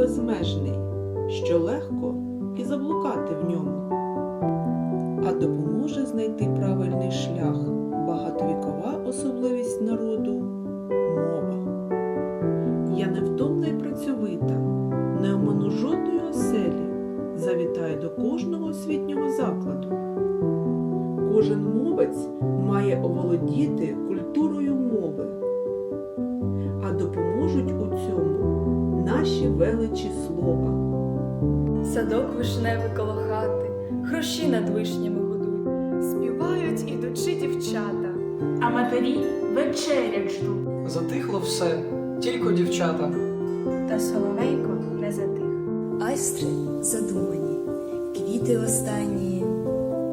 безмежний, що легко і заблукати в ньому, а допоможе знайти правильний шлях, багатовікова особливість народу мова. Я невтомна й працьовита, не оману жодної оселі, завітаю до кожного освітнього закладу. Кожен мовець має оволодіти культурою мови, допоможуть у цьому наші величі слова. Садок вишневий коло хати, хрущі над вишнями гудуть, співають ідучи дівчата, а матері вечерять ждуть. Затихло все, тільки дівчата. Та соловейко не затих. Айстри задумані, квіти останні,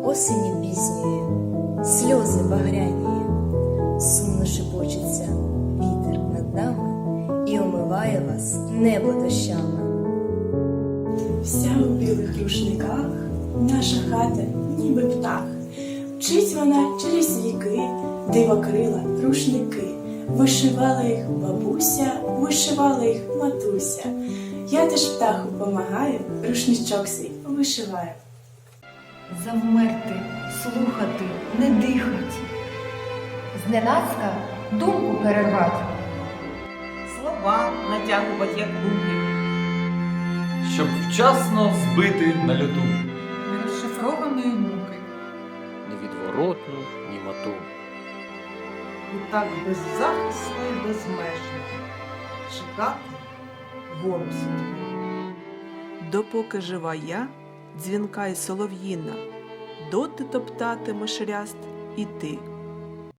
осені пізньої, сльози багряні, омиває вас небо дощами. Вся у білих рушниках, наша хата, ніби птах. Вчить вона через віки, дивокрила рушники. Вишивала їх бабуся, вишивала їх матуся. Я теж птаху помагаю, рушничок свій вишиваю. Завмерти, слухати, не дихать. Зненацька думку перервати. Слова натягувати як луки. Щоб вчасно збити на льоту. нерозшифрованої муки. невідворотну німоту. І так беззахисно і безмежно чекати голосу. Допоки жива я, дзвінка й солов'їна, доти топтатимеш ряст і ти,